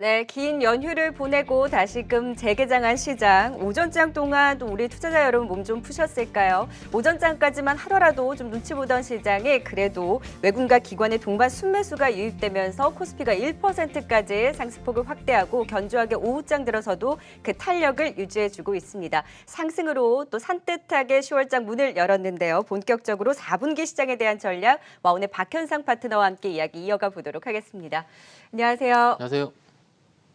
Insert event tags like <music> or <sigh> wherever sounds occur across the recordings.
네, 긴 연휴를 보내고 다시금 재개장한 시장. 오전장 동안 또 우리 투자자 여러분 몸 좀 푸셨을까요? 오전장까지만 하더라도 좀 눈치 보던 시장이 그래도 외국인과 기관의 동반 순매수가 유입되면서 코스피가 1%까지 상승폭을 확대하고 견조하게 오후장 들어서도 그 탄력을 유지해주고 있습니다. 상승으로 또 산뜻하게 10월장 문을 열었는데요. 본격적으로 4분기 시장에 대한 전략 와운의 박현상 파트너와 함께 이야기 이어가 보도록 하겠습니다. 안녕하세요. 안녕하세요.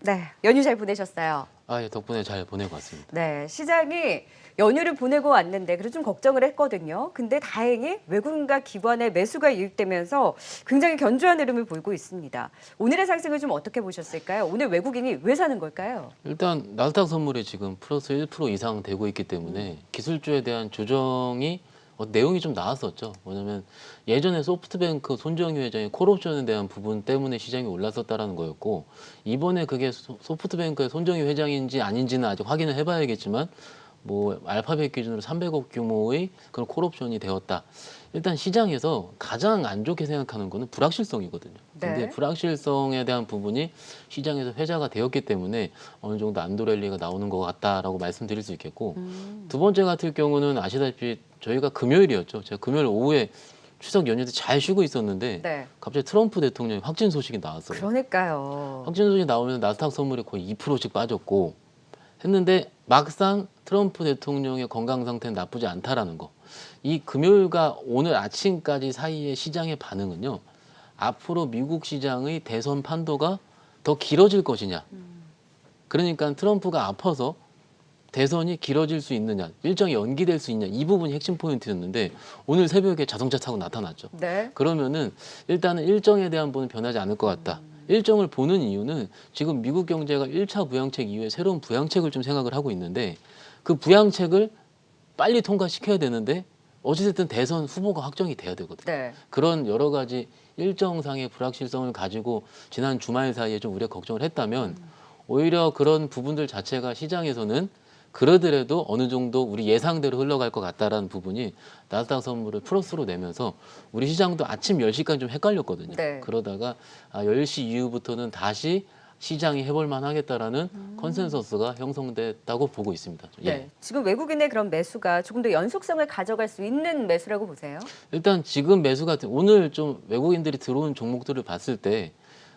네, 연휴 잘 보내셨어요. 아, 예, 덕분에 잘 보내고 왔습니다. 네, 시장이 연휴를 보내고 왔는데 그래도 좀 걱정을 했거든요. 근데 다행히 외국인과 기관의 매수가 유입되면서 굉장히 견조한 흐름을 보이고 있습니다. 오늘의 상승을 좀 어떻게 보셨을까요? 오늘 외국인이 왜 사는 걸까요? 일단 나스닥 선물이 지금 플러스 1% 이상 되고 있기 때문에 기술주에 대한 조정이 어, 내용이 좀 나왔었죠. 뭐냐면 예전에 소프트뱅크 손정희 회장의 콜옵션에 대한 부분 때문에 시장이 올랐었다라는 거였고 이번에 그게 소, 소프트뱅크의 손정희 회장인지 아닌지는 아직 확인을 해봐야겠지만 뭐 알파벳 기준으로 300억 규모의 그런 콜옵션이 되었다. 일단 시장에서 가장 안 좋게 생각하는 거는 불확실성이거든요. 근데 네. 불확실성에 대한 부분이 시장에서 회자가 되었기 때문에 어느 정도 안도랠리가 나오는 것 같다라고 말씀드릴 수 있겠고 음. 두 번째 같은 경우는 아시다시피 저희가 금요일이었죠. 제가 금요일 오후에 추석 연휴 때잘 쉬고 있었는데 네, 갑자기 트럼프 대통령이 확진 소식이 나왔어요. 그러니까요. 확진 소식이 나오면 나스닥 선물이 거의 2%씩 빠졌고 했는데 막상 트럼프 대통령의 건강 상태는 나쁘지 않다라는 거. 이 금요일과 오늘 아침까지 사이의 시장의 반응은요. 앞으로 미국 시장의 대선 판도가 더 길어질 것이냐. 그러니까 트럼프가 아파서 대선이 길어질 수 있느냐, 일정이 연기될 수 있냐 이 부분이 핵심 포인트였는데 오늘 새벽에 자동차 타고 나타났죠. 네, 그러면은 일단은 일정에 대한 부분은 변하지 않을 것 같다. 일정을 보는 이유는 지금 미국 경제가 1차 부양책 이후에 새로운 부양책을 좀 생각을 하고 있는데 그 부양책을 빨리 통과시켜야 되는데 어찌됐든 대선 후보가 확정이 돼야 되거든요. 네. 그런 여러 가지 일정상의 불확실성을 가지고 지난 주말 사이에 좀 우리가 걱정을 했다면 오히려 그런 부분들 자체가 시장에서는 그러더라도 어느 정도 우리 예상대로 흘러갈 것 같다라는 부분이 나스닥 선물을 플러스로 내면서 우리 시장도 아침 10시까지 좀 헷갈렸거든요. 네. 그러다가 아, 10시 이후부터는 다시 시장이 해볼 만 하겠다라는 컨센서스가 형성됐다고 보고 있습니다. 예. 네. 지금 외국인의 그런 매수가 조금 더 연속성을 가져갈 수 있는 매수라고 보세요? 일단 지금 매수 같은 오늘 좀 외국인들이 들어온 종목들을 봤을 때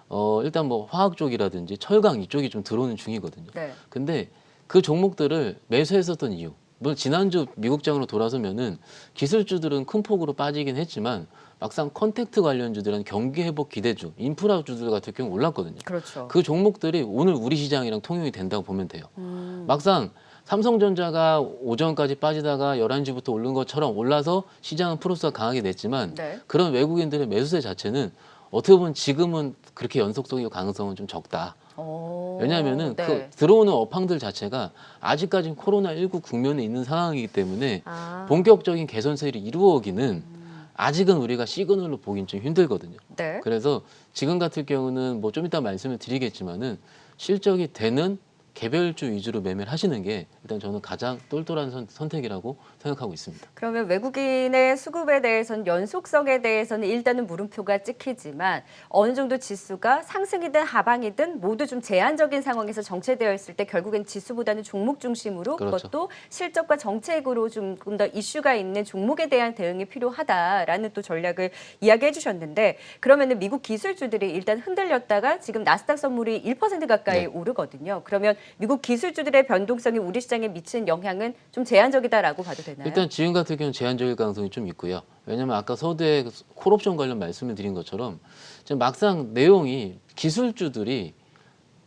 어, 일단 뭐 화학 쪽이라든지 철강 이쪽이 좀 들어오는 중이거든요. 네. 근데 그 종목들을 매수했었던 이유. 물론 지난주 미국장으로 돌아서면은 기술주들은 큰 폭으로 빠지긴 했지만 막상 컨택트 관련주들은 경기 회복 기대주, 인프라주들 같은 경우 올랐거든요. 그렇죠. 그 종목들이 오늘 우리 시장이랑 통용이 된다고 보면 돼요. 음. 막상 삼성전자가 오전까지 빠지다가 11시부터 오른 것처럼 올라서 시장은 플러스가 강하게 됐지만 네. 그런 외국인들의 매수세 자체는 어떻게 보면 지금은 그렇게 연속성이 가능성은 좀 적다. 오, 왜냐하면은 네. 그 들어오는 업황들 자체가 아직까지 코로나 19 국면에 있는 상황이기 때문에 아, 본격적인 개선세를 이루어오기는 아직은 우리가 시그널로 보긴 좀 힘들거든요. 네. 그래서 지금 같은 경우는 뭐 좀 이따 말씀을 드리겠지만은 실적이 되는 개별주 위주로 매매를 하시는 게 일단 저는 가장 똘똘한 선, 선택이라고 생각하고 있습니다. 그러면 외국인의 수급에 대해서는 연속성에 대해서는 일단은 물음표가 찍히지만 어느 정도 지수가 상승이든 하방이든 모두 좀 제한적인 상황에서 정체되어 있을 때 결국엔 지수보다는 종목 중심으로 그 그렇죠. 것도 실적과 정책으로 조금 더 이슈가 있는 종목에 대한 대응이 필요하다라는 또 전략을 이야기해 주셨는데 그러면은 미국 기술주들이 일단 흔들렸다가 지금 나스닥 선물이 1% 가까이 네. 오르거든요. 그러면 미국 기술주들의 변동성이 우리 시장에 미치는 영향은 좀 제한적이다라고 봐도 되 나요? 일단 지금 같은 경우는 제한적일 가능성이 좀 있고요. 왜냐하면 아까 서두에 그 콜옵션 관련 말씀을 드린 것처럼 지금 막상 내용이 기술주들이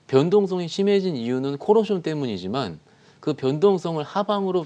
변동성이 심해진 이유는 콜옵션 때문이지만 그 변동성을 하방으로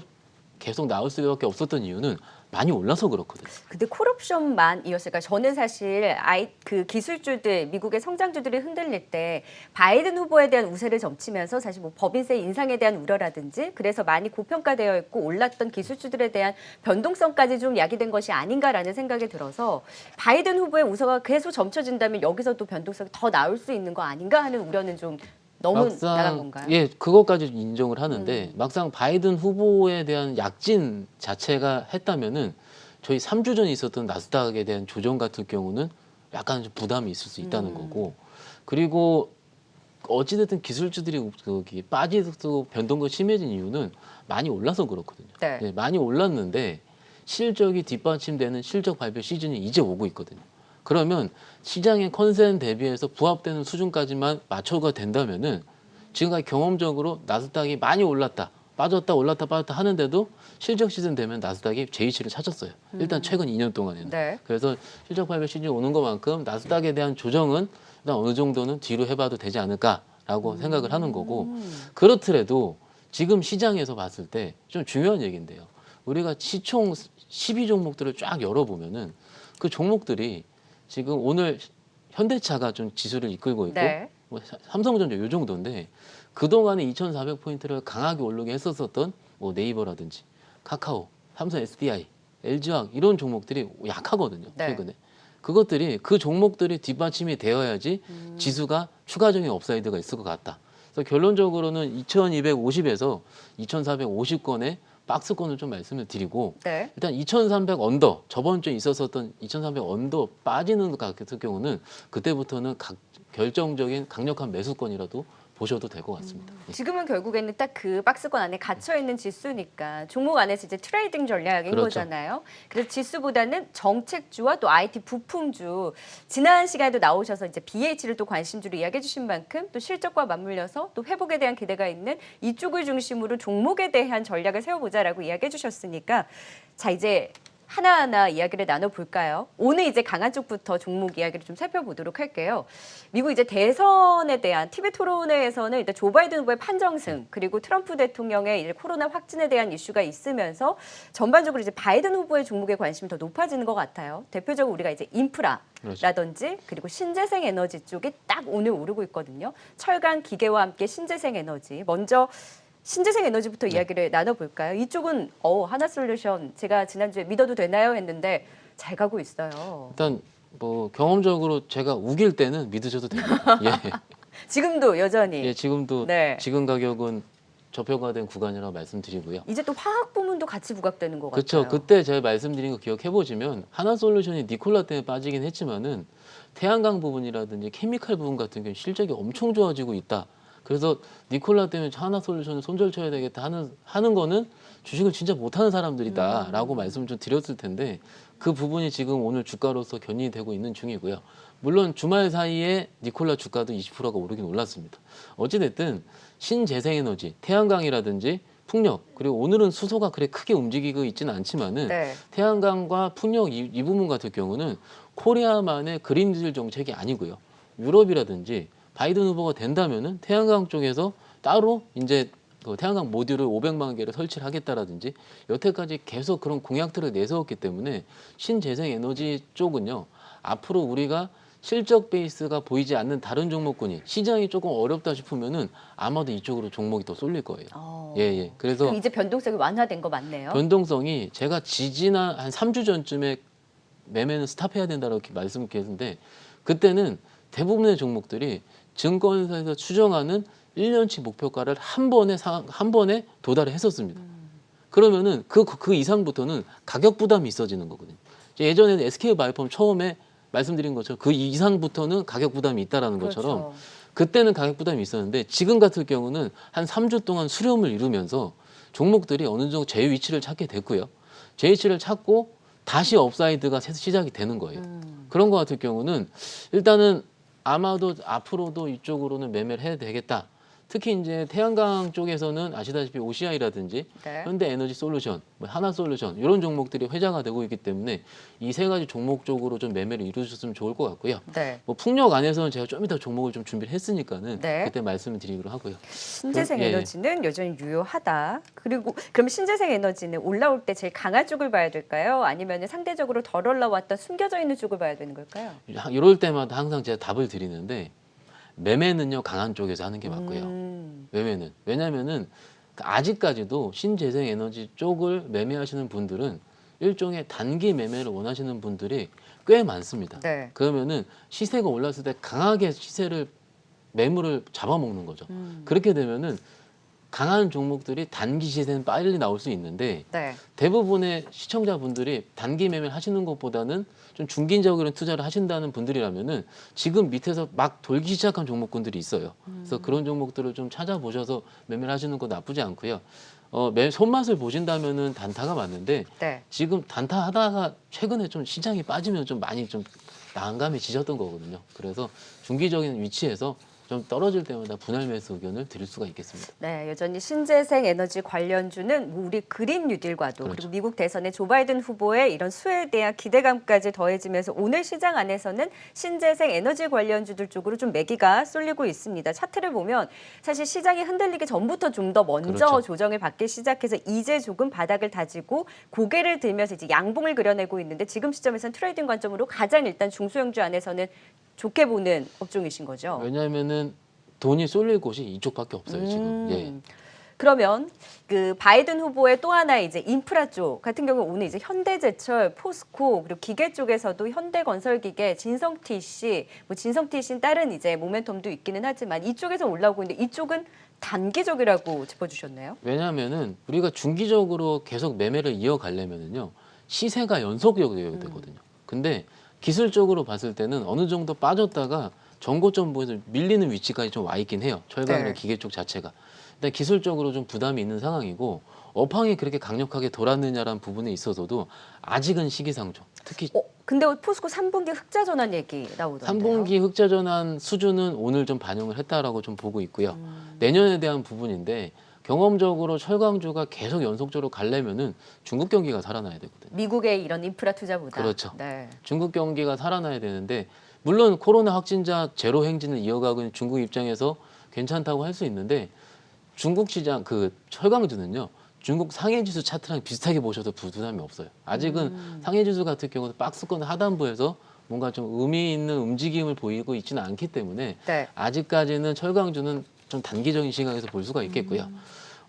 계속 나올 수밖에 없었던 이유는 많이 올라서 그렇거든요. 근데 콜옵션만이었을까? 저는 사실 아이 그 기술주들 미국의 성장주들이 흔들릴 때 바이든 후보에 대한 우세를 점치면서 사실 뭐 법인세 인상에 대한 우려라든지 그래서 많이 고평가되어 있고 올랐던 기술주들에 대한 변동성까지 좀 야기된 것이 아닌가라는 생각이 들어서 바이든 후보의 우세가 계속 점쳐진다면 여기서 또 변동성이 더 나올 수 있는 거 아닌가 하는 우려는 좀 너무 나간 건가요? 음. 예, 그것까지 인정을 하는데 막상 바이든 후보에 대한 약진 자체가 했다면은 저희 3주 전에 있었던 나스닥에 대한 조정 같은 경우는 약간 좀 부담이 있을 수 있다는 음. 거고 그리고 어찌됐든 기술주들이 거기 빠지고 변동도 심해진 이유는 많이 올라서 그렇거든요. 네. 네, 많이 올랐는데 실적이 뒷받침되는 실적 발표 시즌이 이제 오고 있거든요. 그러면 시장의 컨센 대비해서 부합되는 수준까지만 맞춰가 된다면은 지금까지 경험적으로 나스닥이 많이 올랐다, 빠졌다, 올랐다, 빠졌다 하는데도 실적 시즌 되면 나스닥이 제이치를 찾았어요. 일단 최근 2년 동안에는. 네. 그래서 실적 발표 시즌이 오는 것만큼 나스닥에 대한 조정은 일단 어느 정도는 뒤로 해봐도 되지 않을까라고 생각을 하는 거고 그렇더라도 지금 시장에서 봤을 때 좀 중요한 얘기인데요. 우리가 시총 12종목들을 쫙 열어보면은 그 종목들이 지금 오늘 현대차가 좀 지수를 이끌고 있고 네. 뭐 사- 삼성전자 요 정도인데 그동안에 2,400포인트를 강하게 오르게 했었었던 뭐 네이버라든지 카카오, 삼성 SDI, LG화학 이런 종목들이 약하거든요. 네. 최근에. 그것들이 그 종목들이 뒷받침이 되어야지 음. 지수가 추가적인 업사이드가 있을 것 같다. 그래서 결론적으로는 2,250에서 2,450건의 박스권을 좀 말씀을 드리고 네. 일단 2,300 언더 저번 주에 있었었던 2,300 언더 빠지는 것 같은 경우는 그때부터는 각, 결정적인 강력한 매수권이라도 보셔도 될 것 같습니다. 예. 지금은 결국에는 딱 그 박스권 안에 갇혀 있는 지수니까 종목 안에서 이제 트레이딩 전략인 그렇죠. 거잖아요. 그래서 지수보다는 정책주와 또 IT 부품주 지난 시간에도 나오셔서 이제 BH를 또 관심주로 이야기해 주신 만큼 또 실적과 맞물려서 또 회복에 대한 기대가 있는 이쪽을 중심으로 종목에 대한 전략을 세워보자라고 이야기해 주셨으니까 자 이제 하나하나 이야기를 나눠볼까요? 오늘 이제 강한 쪽부터 종목 이야기를 좀 살펴보도록 할게요. 미국 이제 대선에 대한 TV 토론회에서는 일단 조 바이든 후보의 판정승 그리고 트럼프 대통령의 이제 코로나 확진에 대한 이슈가 있으면서 전반적으로 이제 바이든 후보의 종목에 관심이 더 높아지는 것 같아요. 대표적으로 우리가 이제 인프라 그렇죠. 라든지 그리고 신재생 에너지 쪽이 딱 오늘 오르고 있거든요. 철강 기계와 함께 신재생 에너지. 먼저 신재생 에너지부터 이야기를 나눠볼까요? 이쪽은 어 하나솔루션 제가 지난주에 믿어도 되나요 했는데 잘 가고 있어요. 일단 뭐 경험적으로 제가 우길 때는 믿으셔도 됩니다. <laughs> 예. 지금도 여전히 예, 지금도 네. 지금 가격은 저평가된 구간이라고 말씀드리고요. 이제 또 화학 부문도 같이 부각되는 것 그렇죠. 같아요. 그때 제가 말씀드린 거 기억해 보시면 하나솔루션이 니콜라 때문에 빠지긴 했지만은 태양광 부분이라든지 케미칼 부분 같은 경우 는 실적이 엄청 좋아지고 있다. 그래서 니콜라 때문에 하나 솔루션을 손절 쳐야 되겠다 하는 하는 거는 주식을 진짜 못하는 사람들이다라고 말씀을 좀 드렸을 텐데 그 부분이 지금 오늘 주가로서 견인이 되고 있는 중이고요. 물론 주말 사이에 니콜라 주가도 20%가 오르긴 올랐습니다. 어찌됐든 신재생에너지, 태양광이라든지 풍력 그리고 오늘은 수소가 그래 크게 움직이고 있지는 않지만은 네. 태양광과 풍력 이, 이 부분 같은 경우는 코리아만의 그린딜 정책이 아니고요. 유럽이라든지 바이든 후보가 된다면은 태양광 쪽에서 따로 이제 그 태양광 모듈을 500만 개를 설치를 하겠다라든지 여태까지 계속 그런 공약들을 내세웠기 때문에 신재생 에너지 쪽은요 앞으로 우리가 실적 베이스가 보이지 않는 다른 종목군이 시장이 조금 어렵다 싶으면은 아마도 이쪽으로 종목이 더 쏠릴 거예요. 어. 예, 예. 그래서 이제 변동성이 완화된 거 맞네요. 변동성이 제가 지지난 한 3주 전쯤에 매매는 스탑해야 된다고 이렇게 말씀드렸는데 그때는 대부분의 종목들이 증권사에서 추정하는 1년치 목표가를 한 번에 상- 한 번에 도달을 했었습니다. 그러면은 그, 그 이상부터는 가격 부담이 있어지는 거거든요. 예전에는 SK 바이오팜 처음에 말씀드린 것처럼 그 이상부터는 가격 부담이 있다라는 것처럼 그렇죠. 그때는 가격 부담이 있었는데 지금 같은 경우는 한 3주 동안 수렴을 이루면서 종목들이 어느 정도 제 위치를 찾게 됐고요. 제 위치를 찾고 다시 업사이드가 새- 시작이 되는 거예요. 음. 그런 거 같은 경우는 일단은 아마도 앞으로도 이쪽으로는 매매를 해야 되겠다. 특히 이제 태양광 쪽에서는 아시다시피 OCI라든지 네. 현대 에너지 솔루션, 뭐 하나 솔루션 이런 종목들이 회자가 되고 있기 때문에 이 세 가지 종목 쪽으로 좀 매매를 이루셨으면 좋을 것 같고요. 네. 뭐 풍력 안에서는 제가 좀 이따 종목을 좀 준비를 했으니까는 네. 그때 말씀을 드리기로 하고요. 신재생 예, 예. 에너지는 여전히 유효하다. 그리고 그럼 신재생 에너지는 올라올 때 제일 강한 쪽을 봐야 될까요? 아니면 상대적으로 덜 올라왔던 숨겨져 있는 쪽을 봐야 되는 걸까요? 이럴 때마다 항상 제가 답을 드리는데 매매는요 강한 쪽에서 하는 게 맞고요. 음. 매매는 왜냐하면은 아직까지도 신재생 에너지 쪽을 매매하시는 분들은 일종의 단기 매매를 원하시는 분들이 꽤 많습니다. 네. 그러면은 시세가 올랐을 때 강하게 시세를 매물을 잡아먹는 거죠. 음. 그렇게 되면은 강한 종목들이 단기 시세는 빨리 나올 수 있는데 네. 대부분의 시청자분들이 단기 매매를 하시는 것보다는 좀 중기적인 투자를 하신다는 분들이라면은 지금 밑에서 막 돌기 시작한 종목군들이 있어요. 그래서 그런 종목들을 좀 찾아보셔서 매매를 하시는 거 나쁘지 않고요. 어, 매, 손맛을 보신다면은 단타가 맞는데 네. 지금 단타 하다가 최근에 좀 시장이 빠지면 좀 많이 좀 난감해 지셨던 거거든요. 그래서 중기적인 위치에서 좀 떨어질 때마다 분할 매수 의견을 드릴 수가 있겠습니다. 네, 여전히 신재생 에너지 관련주는 뭐 우리 그린 뉴딜과도 그렇죠. 그리고 미국 대선의 조 바이든 후보의 이런 수혜에 대한 기대감까지 더해지면서 오늘 시장 안에서는 신재생 에너지 관련주들 쪽으로 좀 매기가 쏠리고 있습니다. 차트를 보면 사실 시장이 흔들리기 전부터 좀 더 먼저 그렇죠. 조정을 받기 시작해서 이제 조금 바닥을 다지고 고개를 들면서 이제 양봉을 그려내고 있는데 지금 시점에서는 트레이딩 관점으로 가장 일단 중소형주 안에서는 좋게 보는 업종이신 거죠. 왜냐하면은 돈이 쏠릴 곳이 이쪽밖에 없어요 지금. 음. 예. 그러면 그 바이든 후보의 또 하나 이제 인프라 쪽 같은 경우 오늘 이제 현대제철, 포스코 그리고 기계 쪽에서도 현대건설기계, 진성TC, 뭐 진성TC는 다른 이제 모멘텀도 있기는 하지만 이쪽에서 올라오고 있는데 이쪽은 단기적이라고 짚어주셨네요. 왜냐하면은 우리가 중기적으로 계속 매매를 이어가려면은요 시세가 연속이어야 되거든요. 근데 기술적으로 봤을 때는 어느 정도 빠졌다가 전고점 부에서 밀리는 위치까지 좀 와 있긴 해요. 철강이나 네. 기계 쪽 자체가. 근데 기술적으로 좀 부담이 있는 상황이고 업황이 그렇게 강력하게 돌았느냐라는 부분에 있어서도 아직은 시기상조. 특히 어, 근데 포스코 3분기 흑자 전환 얘기 나오던데요. 3분기 흑자 전환 수준은 오늘 좀 반영을 했다라고 좀 보고 있고요. 음. 내년에 대한 부분인데 경험적으로 철강주가 계속 연속적으로 가려면은 중국 경기가 살아나야 되거든요. 미국의 이런 인프라 투자보다. 그렇죠. 네. 중국 경기가 살아나야 되는데 물론 코로나 확진자 제로 행진을 이어가고 있는 중국 입장에서 괜찮다고 할 수 있는데 중국 시장 그 철강주는요. 중국 상해 지수 차트랑 비슷하게 보셔도 부담이 없어요. 아직은 음. 상해 지수 같은 경우는 박스권 하단부에서 뭔가 좀 의미 있는 움직임을 보이고 있지는 않기 때문에 네. 아직까지는 철강주는 좀 단기적인 시각에서 볼 수가 있겠고요.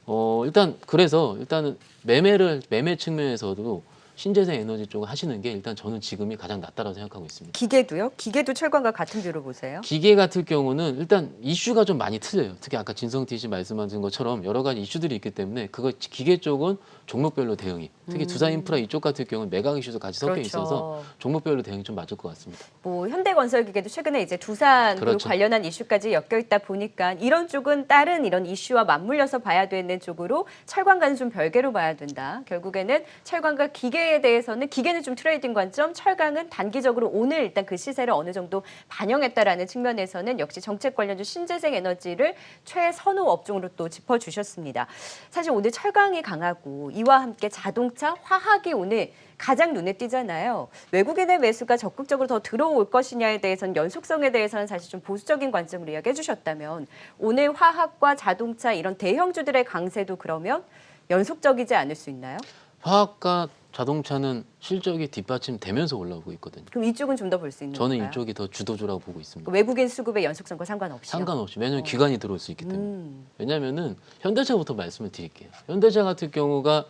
어, 일단 그래서 일단은 매매를 매매 측면에서도 신재생 에너지 쪽을 하시는 게 일단 저는 지금이 가장 낫다고 생각하고 있습니다. 기계도요? 기계도 철강과 같은 뷰로 보세요. 기계 같은 경우는 일단 이슈가 좀 많이 틀려요. 특히 아까 진성티 씨 말씀하신 것처럼 여러 가지 이슈들이 있기 때문에 그거 기계 쪽은 종목별로 대응이 특히 두산 인프라 이쪽 같은 경우는 매각 이슈도 같이 섞여 그렇죠. 있어서 종목별로 대응이 좀 맞을 것 같습니다. 뭐 현대건설기계도 최근에 이제 두산 그리고 그렇죠. 관련한 이슈까지 엮여 있다 보니까 이런 쪽은 다른 이런 이슈와 맞물려서 봐야 되는 쪽으로 철강과는 좀 별개로 봐야 된다. 결국에는 철강과 기계 에 대해서는 기계는 좀 트레이딩 관점, 철강은 단기적으로 오늘 일단 그 시세를 어느 정도 반영했다라는 측면에서는 역시 정책 관련주 신재생 에너지를 최선호 업종으로 또 짚어주셨습니다. 사실 오늘 철강이 강하고 이와 함께 자동차, 화학이 오늘 가장 눈에 띄잖아요. 외국인의 매수가 적극적으로 더 들어올 것이냐에 대해서는 연속성에 대해서는 사실 좀 보수적인 관점으로 이야기해 주셨다면 오늘 화학과 자동차 이런 대형주들의 강세도 그러면 연속적이지 않을 수 있나요? 화학과 자동차는 실적이 뒷받침되면서 올라오고 있거든요. 그럼 이쪽은 좀 더 볼 수 있는 저는 건가요? 이쪽이 더 주도주라고 보고 있습니다. 외국인 수급의 연속성과 상관없이 상관없이 왜냐하면 기관이 들어올 수 있기 때문에 음, 왜냐하면은 현대차부터 말씀을 드릴게요. 현대차 같은 경우가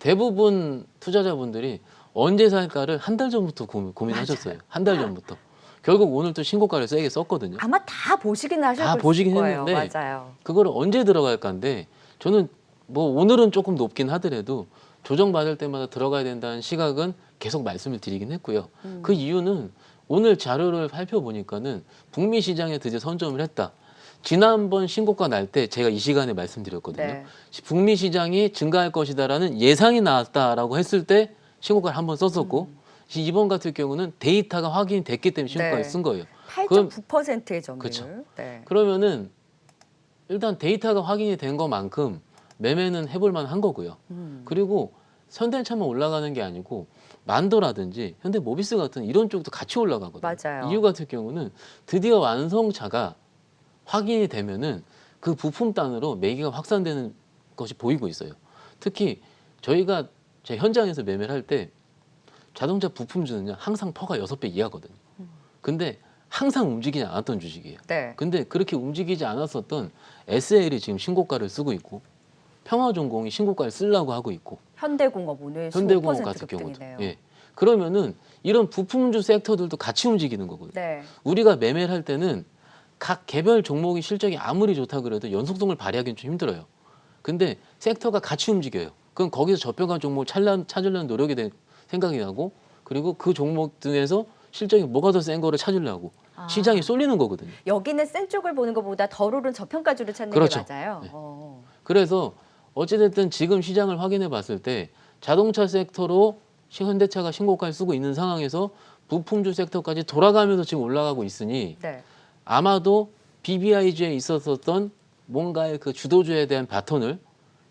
대부분 투자자분들이 언제 살까를 한 달 전부터 고민, 고민하셨어요. 한 달 전부터. 결국 오늘 또 신고가를 세게 썼거든요. 아마 다 보시긴 하셨을 다 보시긴 거예요. 했는데 맞아요. 그거를 언제 들어갈까인데 저는 뭐 오늘은 조금 높긴 하더라도 조정받을 때마다 들어가야 된다는 시각은 계속 말씀을 드리긴 했고요. 음. 그 이유는 오늘 자료를 살펴보니까는 북미 시장에 드디어 선점을 했다. 지난번 신고가 날 때 제가 이 시간에 말씀드렸거든요. 네. 북미 시장이 증가할 것이다라는 예상이 나왔다라고 했을 때 신고가를 한번 썼었고 이번 같은 경우는 데이터가 확인이 됐기 때문에 신고가를 음. 네. 쓴 거예요. 그럼- 8.9%의 점유율. 그쵸. 네. 그러면은 일단 데이터가 확인이 된 것만큼 매매는 해볼 만한 거고요. 음. 그리고 현대차만 올라가는 게 아니고 만도라든지 현대 모비스 같은 이런 쪽도 같이 올라가거든요. 맞아요. 이유 같은 경우는 드디어 완성차가 확인이 되면은 그 부품 단으로 매기가 확산되는 것이 보이고 있어요. 특히 저희가 제 현장에서 매매를 할 때 자동차 부품 주는요 항상 퍼가 여섯 배 이하거든요. 근데 항상 움직이지 않았던 주식이에요. 네. 근데 그렇게 움직이지 않았었던 SL이 지금 신고가를 쓰고 있고 평화전공이 신고가를 쓰려고 하고 있고 현대공업 오늘 현대공업 15% 같은 경우도. 예 그러면은 이런 부품주 섹터들도 같이 움직이는 거거든요. 네. 우리가 매매를 할 때는 각 개별 종목의 실적이 아무리 좋다 그래도 연속성을 발휘하기는 좀 힘들어요. 근데 섹터가 같이 움직여요. 그럼 거기서 저평가 종목을 찾려, 찾으려는 노력이 된 생각이 나고 그리고 그 종목 등에서 실적이 뭐가 더 센 거를 찾으려고 아. 시장이 쏠리는 거거든요. 여기는 센 쪽을 보는 것보다 덜 오른 저평가주를 찾는 그렇죠. 게 맞아요. 네. 어. 그래서 어찌됐든 지금 시장을 확인해 봤을 때 자동차 섹터로 현대차가 신고가를 쓰고 있는 상황에서 부품주 섹터까지 돌아가면서 지금 올라가고 있으니 네. 아마도 BBIG에 있었었던 뭔가의 그 주도주에 대한 바톤을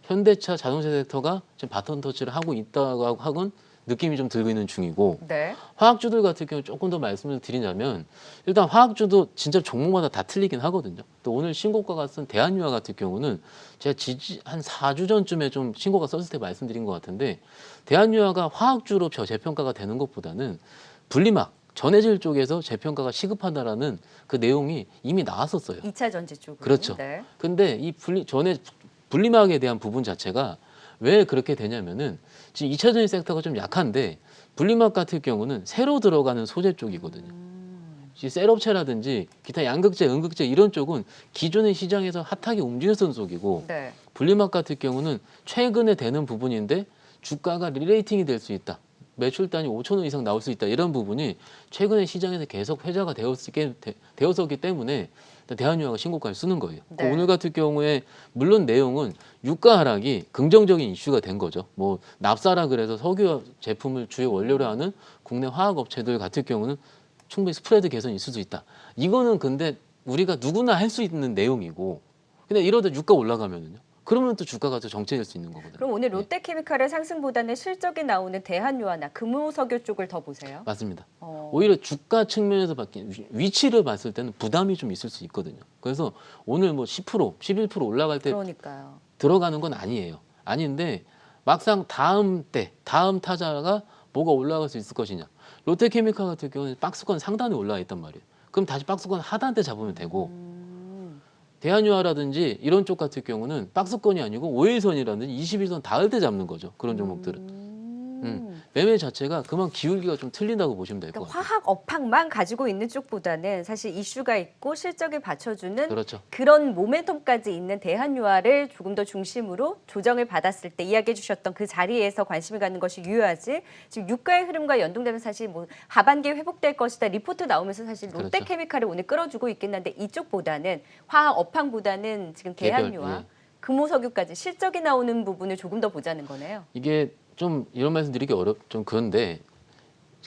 현대차 자동차 섹터가 지금 바톤 터치를 하고 있다고 하고는 느낌이 좀 들고 있는 중이고 네. 화학주들 같은 경우 조금 더 말씀을 드리자면 일단 화학주도 진짜 종목마다 다 틀리긴 하거든요. 또 오늘 신고가가 쓴 대한유화 같은 경우는 제가 지지 한 4주 전쯤에 좀 신고가 썼을 때 말씀드린 것 같은데 대한유화가 화학주로 저 재평가가 되는 것보다는 분리막 전해질 쪽에서 재평가가 시급하다라는 그 내용이 이미 나왔었어요. 2차 전지 쪽으로. 그렇죠. 네. 근데 이 분리 전에 분리막에 대한 부분 자체가 왜 그렇게 되냐면은 지금 2차 전지 섹터가 좀 약한데 분리막 같은 경우는 새로 들어가는 소재 쪽이거든요. 음. 이 셀업체라든지 기타 양극재, 음극재 이런 쪽은 기존의 시장에서 핫하게 움직였던 쪽이고 네. 분리막 같은 경우는 최근에 되는 부분인데 주가가 리레이팅이 될 수 있다. 매출 단위 5천 원 이상 나올 수 있다. 이런 부분이 최근에 시장에서 계속 회자가 되었기, 되었었기 때문에 대한유화가 신고가를 쓰는 거예요. 그 네. 오늘 같은 경우에 물론 내용은 유가 하락이 긍정적인 이슈가 된 거죠. 뭐 납사라 그래서 석유 제품을 주요 원료로 하는 국내 화학 업체들 같은 경우는 충분히 스프레드 개선이 있을 수 있다. 이거는 근데 우리가 누구나 할 수 있는 내용이고 근데 이러다 유가 올라가면은요. 그러면 또 주가가 더 정체될 수 있는 거거든요. 그럼 오늘 네. 롯데케미칼의 상승보다는 실적이 나오는 대한유화나 금호석유 쪽을 더 보세요. 맞습니다. 어. 오히려 주가 측면에서 바뀐 위- 위치를 봤을 때는 부담이 좀 있을 수 있거든요. 그래서 오늘 뭐 10%, 11% 올라갈 때 그러니까요. 들어가는 건 아니에요. 아닌데 막상 다음 때, 다음 타자가 뭐가 올라갈 수 있을 것이냐. 롯데케미칼 같은 경우는 박스권 상단에 올라와 있단 말이에요. 그럼 다시 박스권 하단대 잡으면 되고 음. 대한유화라든지 이런 쪽 같은 경우는 박스권이 아니고 5일선이라든지 21선 닿을 때 잡는 거죠. 그런 종목들은. 음. 매매 자체가 그만 기울기가 좀 틀린다고 보시면 될 것 그러니까 같아요. 화학 업황만 가지고 있는 쪽보다는 사실 이슈가 있고 실적을 받쳐주는 그렇죠. 그런 모멘텀까지 있는 대한유화를 조금 더 중심으로 조정을 받았을 때 이야기해 주셨던 그 자리에서 관심을 갖는 것이 유효하지 지금 유가의 흐름과 연동되면 사실 뭐 하반기에 회복될 것이다 리포트 나오면서 사실 그렇죠. 롯데케미칼을 오늘 끌어주고 있긴 한데 이쪽보다는 화학 업황보다는 지금 개별, 대한유화 예. 금호석유까지 실적이 나오는 부분을 조금 더 보자는 거네요. 이게 좀 이런 말씀 드리기 어렵 좀 그런데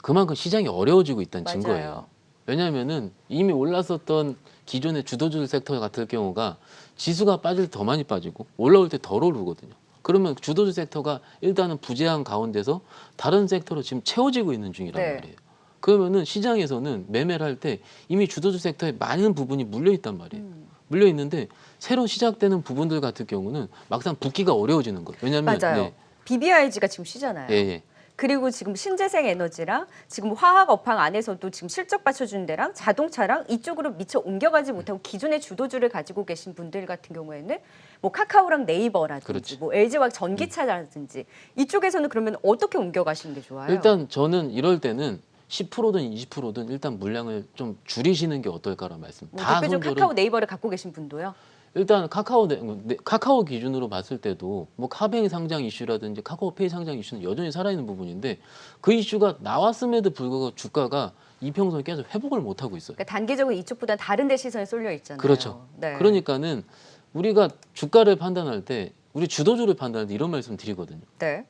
그만큼 시장이 어려워지고 있다는 맞아요. 증거예요. 왜냐하면은 이미 올랐었던 기존의 주도주 섹터 같은 경우가 지수가 빠질 때 더 많이 빠지고 올라올 때 덜 오르거든요. 그러면 주도주 섹터가 일단은 부재한 가운데서 다른 섹터로 지금 채워지고 있는 중이란 네. 말이에요. 그러면은 시장에서는 매매를 할 때 이미 주도주 섹터에 많은 부분이 물려 있단 말이에요. 음. 물려 있는데 새로 시작되는 부분들 같은 경우는 막상 붙기가 어려워지는 거예요. 왜냐하면 맞아요. 네, BBIG가 지금 쉬잖아요. 예, 예. 그리고 지금 신재생 에너지랑 지금 화학 업황 안에서도 지금 실적 받쳐주는 데랑 자동차랑 이쪽으로 미처 옮겨가지 못하고 기존의 주도주를 가지고 계신 분들 같은 경우에는 뭐 카카오랑 네이버라든지 그렇지. 뭐 LG와 전기차라든지 이쪽에서는 그러면 어떻게 옮겨가시는 게 좋아요? 일단 저는 이럴 때는 10%든 20%든 일단 물량을 좀 줄이시는 게 어떨까라는 말씀. 뭐 다 대표적으로 손절은 카카오 네이버를 갖고 계신 분도요. 일단 카카오 네, 네, 카카오 기준으로 봤을 때도 뭐 카뱅 상장 이슈라든지 카카오페이 상장 이슈는 여전히 살아있는 부분인데 그 이슈가 나왔음에도 불구하고 주가가 이평선이 계속 회복을 못 하고 있어요. 그러니까 단기적으로 이쪽보다 다른 데 시선이 쏠려 있잖아요. 그렇죠. 네. 그러니까는 우리가 주가를 판단할 때 우리 주도주를 판단할 때 이런 말씀 드리거든요. 네.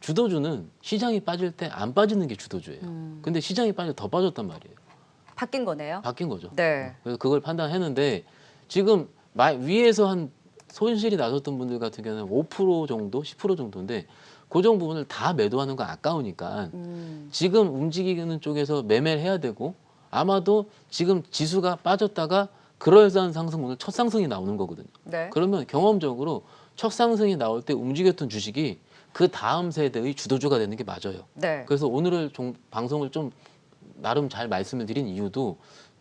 주도주는 시장이 빠질 때 안 빠지는 게 주도주예요. 음, 근데 시장이 빠져 더 빠졌단 말이에요. 바뀐 거네요. 바뀐 거죠. 네. 그래서 그걸 판단했는데 지금 마- 위에서 한 손실이 나셨던 분들 같은 경우는 5% 정도, 10% 정도인데 고정 부분을 다 매도하는 건 아까우니까 음, 지금 움직이는 쪽에서 매매를 해야 되고 아마도 지금 지수가 빠졌다가 그럴싸한 상승 오늘 첫 상승이 나오는 거거든요. 네. 그러면 경험적으로 첫 상승이 나올 때 움직였던 주식이 그 다음 세대의 주도주가 되는 게 맞아요. 네. 그래서 오늘을 좀 방송을 좀 나름 잘 말씀을 드린 이유도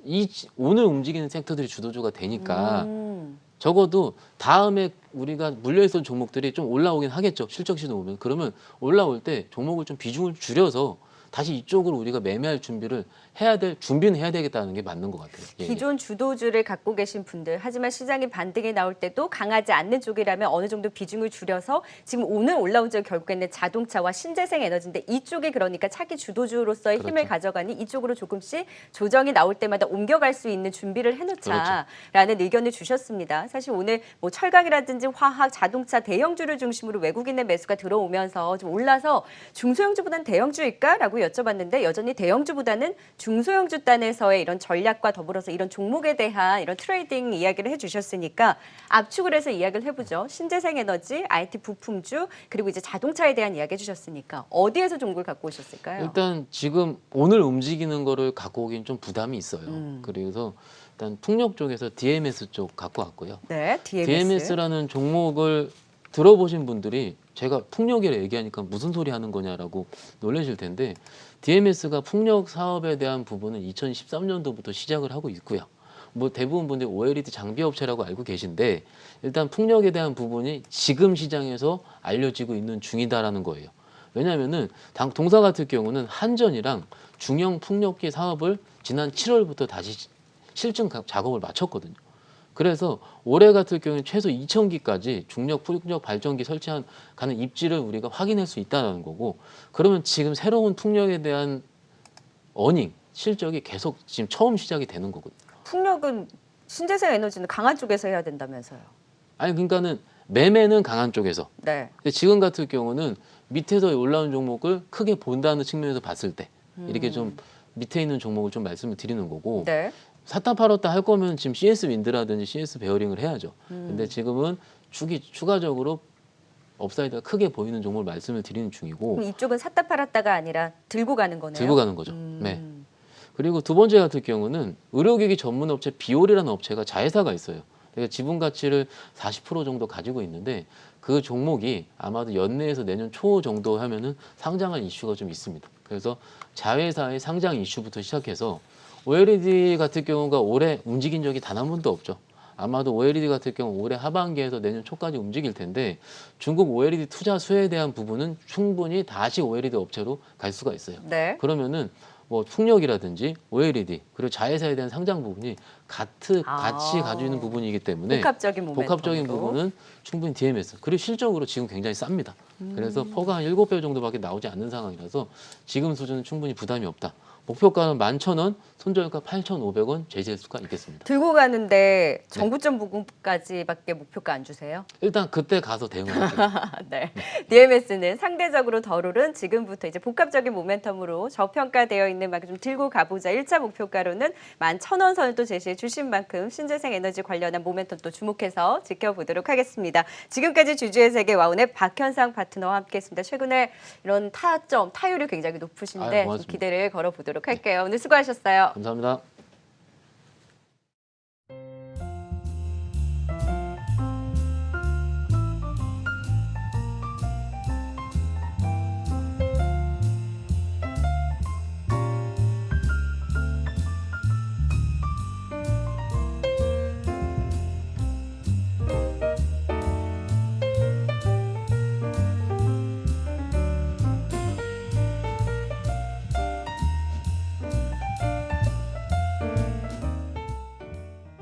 이 지- 오늘 움직이는 섹터들이 주도주가 되니까 음, 적어도 다음에 우리가 물려있던 종목들이 좀 올라오긴 하겠죠. 실적 시도 오면. 그러면 올라올 때 종목을 좀 비중을 줄여서 다시 이쪽으로 우리가 매매할 준비를 해야 될 준비는 해야 되겠다는 게 맞는 것 같아요. 예, 예. 기존 주도주를 갖고 계신 분들 하지만 시장이 반등이 나올 때도 강하지 않는 쪽이라면 어느 정도 비중을 줄여서 지금 오늘 올라온 적 결국에는 자동차와 신재생 에너지인데 이쪽에 그러니까 차기 주도주로서의 힘을 그렇죠. 가져가니 이쪽으로 조금씩 조정이 나올 때마다 옮겨갈 수 있는 준비를 해놓자라는 의견을 주셨습니다. 사실 오늘 뭐 철강이라든지 화학, 자동차 대형주를 중심으로 외국인의 매수가 들어오면서 좀 올라서 중소형주보다는 대형주일까라고 여쭤봤는데 여전히 대형주보다는 중소형 주 단에서의 이런 전략과 더불어서 이런 종목에 대한 이런 트레이딩 이야기를 해주셨으니까 압축을 해서 이야기를 해보죠. 신재생 에너지, IT 부품주 그리고 이제 자동차에 대한 이야기 해주셨으니까 어디에서 종목을 갖고 오셨을까요? 일단 지금 오늘 움직이는 거를 갖고 오긴 좀 부담이 있어요. 음. 그래서 일단 풍력 쪽에서 DMS 쪽 갖고 왔고요. 네, DMS. DMS라는 종목을 들어보신 분들이 제가 풍력이라 얘기하니까 무슨 소리 하는 거냐라고 놀라실 텐데 DMS가 풍력 사업에 대한 부분은 2013년도부터 시작을 하고 있고요. 뭐 대부분 분들이 OLED 장비 업체라고 알고 계신데 일단 풍력에 대한 부분이 지금 시장에서 알려지고 있는 중이다라는 거예요. 왜냐하면은 당 동사 같은 경우는 한전이랑 중형 풍력기 사업을 지난 7월부터 다시 실증 가- 작업을 마쳤거든요. 그래서 올해 같은 경우는 최소 2,000기까지 중력 풍력 발전기 설치한 가는 입지를 우리가 확인할 수 있다는 거고 그러면 지금 새로운 풍력에 대한 어닝 실적이 계속 지금 처음 시작이 되는 거거든요. 풍력은 신재생 에너지는 강한 쪽에서 해야 된다면서요. 아니 그러니까는 매매는 강한 쪽에서 네. 근데 지금 같은 경우는 밑에서 올라온 종목을 크게 본다는 측면에서 봤을 때 이렇게 좀 밑에 있는 종목을 좀 말씀을 드리는 거고 네. 사타 팔았다 할 거면 지금 CS 윈드라든지 CS 베어링을 해야죠. 음. 근데 지금은 추기 추가적으로 업사이드가 크게 보이는 종목을 말씀을 드리는 중이고 그럼 이쪽은 샀다 팔았다가 아니라 들고 가는 거네요. 들고 가는 거죠. 음. 네. 그리고 두 번째 같은 경우는 의료기기 전문 업체 비올이라는 업체가 자회사가 있어요. 그러니까 지분 가치를 40% 정도 가지고 있는데 그 종목이 아마도 연내에서 내년 초 정도 하면은 상장할 이슈가 좀 있습니다. 그래서 자회사의 상장 이슈부터 시작해서 OLED 같은 경우가 올해 움직인 적이 단 한 번도 없죠. 아마도 OLED 같은 경우 올해 하반기에서 내년 초까지 움직일 텐데 중국 OLED 투자 수에 대한 부분은 충분히 다시 OLED 업체로 갈 수가 있어요. 네. 그러면은 뭐 풍력이라든지 OLED 그리고 자회사에 대한 상장 부분이 같은 아. 같이 가지고 있는 부분이기 때문에 복합적인. 복합적인 부분은 충분히 DMS 그리고 실적으로 지금 굉장히 쌉니다. 그래서 퍼가 한 7배 정도밖에 나오지 않는 상황이라서 지금 수준은 충분히 부담이 없다. 목표가는 11,000원, 손절가 8,500원 제시할 수가 있겠습니다. 들고 가는데 정구점 부분까지밖에 목표가 안 주세요? 일단 그때 가서 대응할게요. <laughs> 네. DMS는 상대적으로 덜 오른 지금부터 이제 복합적인 모멘텀으로 저평가되어 있는 만큼 좀 들고 가보자. 1차 목표가로는 11,000원 선을 또 제시해 주신 만큼 신재생 에너지 관련한 모멘텀 또 주목해서 지켜보도록 하겠습니다. 지금까지 주주의 세계 와운의 박현상 파트너와 함께했습니다. 최근에 이런 타점, 타율이 굉장히 높으신데 아유, 좀 고맙습니다. 기대를 걸어보 도록 할게요. 오늘 수고하셨어요. 감사합니다.